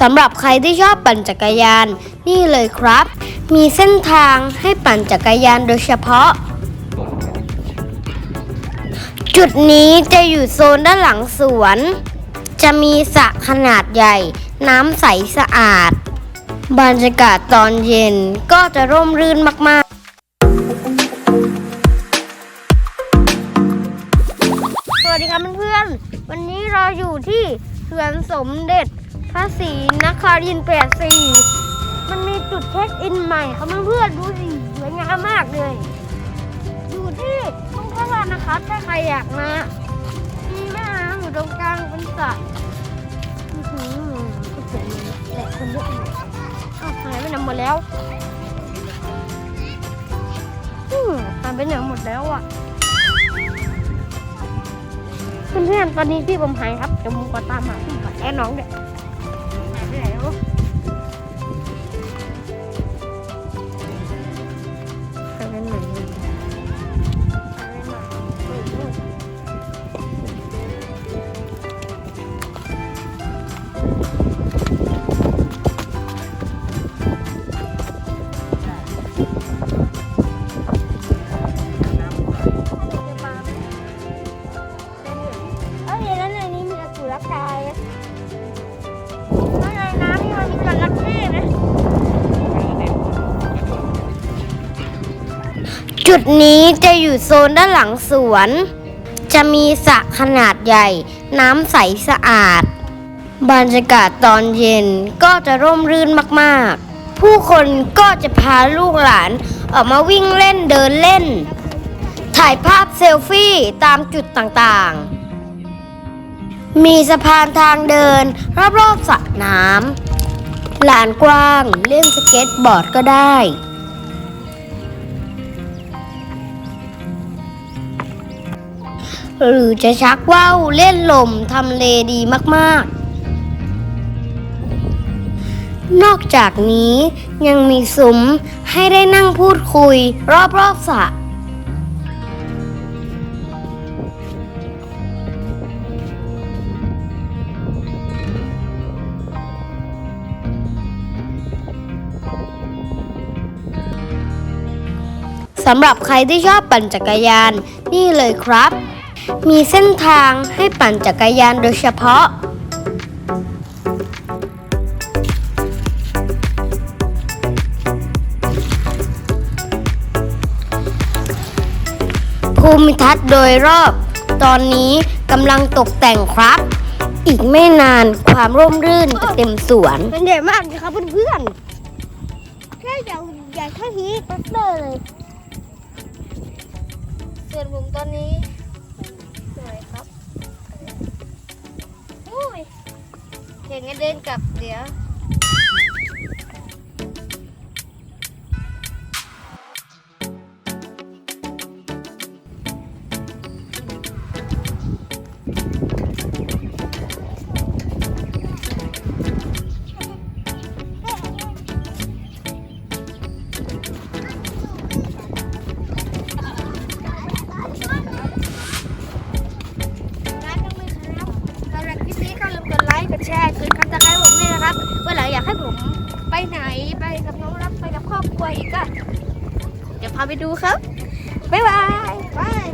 สำหรับใครที่ชอบปั่นจักรยาน นี่เลยครับ มีเส้นทางให้ปั่นจักรยานโดยเฉพาะ จุดนี้จะอยู่โซนด้านหลังสวน จะมีสระขนาดใหญ่ น้ำใสสะอาด บรรยากาศตอนเย็นก็จะร่มรื่นมากๆ ดีครับเพื่อนๆ วันนี้เราอยู่ที่สวนสมเด็จพระศรีนครินทร์แปดสี่มันมีจุดเช็คอินใหม่ครับเพื่อนๆ ดูสิสวยงามมากเลย อยู่ที่ทุ่งพระลานนะครับ ถ้าใครอยากมามีแม่น้ำอยู่ตรงกลางเป็นสระอื้อหือสวยเลยแต่คนเยอะเลยอ้าวหายไปไหนหมดแล้วหายไปไหนหมดแล้วอะ เพื่อนๆตอนนี้พี่ผมหายครับเดี๋ยวผมขอตามหาพี่ก่อนและน้องเนี่ยหายไปไหนแล้ว จุดนี้จะอยู่โซนด้านหลังสวน จะมีสระขนาดใหญ่ น้ำใสสะอาด บรรยากาศตอนเย็นก็จะร่มรื่นมากๆ ผู้คนก็จะพาลูกหลานออกมาวิ่งเล่นเดินเล่น ถ่ายภาพเซลฟี่ตามจุดต่างๆ มีสะพานทางเดินรอบๆสระน้ำลานกว้างเล่นสเก็ตบอร์ดก็ได้ หรือจะชักว่าวเล่นลมทำเลดีมากๆ นอกจากนี้ยังมีซุ้มให้ได้นั่งพูดคุยรอบๆสระสำหรับใครที่ชอบปั่นจักรยาน นี่เลยครับ มีเส้นทางให้ปั่นจักรยานโดยเฉพาะ ภูมิทัศน์โดยรอบ ตอนนี้กำลังตกแต่งครับ อีกไม่นานความร่มรื่นจะเต็มสวน เป็นใหญ่มากเลยครับเพื่อนๆแค่ใหญ่ใหญ่แค่ฮีแท็กเตอร์เลยส่วนผมตอนนี้เหน่อยครับอุ้ยเห็นกันเดินกลับเดี๋ยว กับน้องรับไปกับครอบครัวอีกค่ะเดี๋ยวพาไปดูครับ บ๊ายบายบาย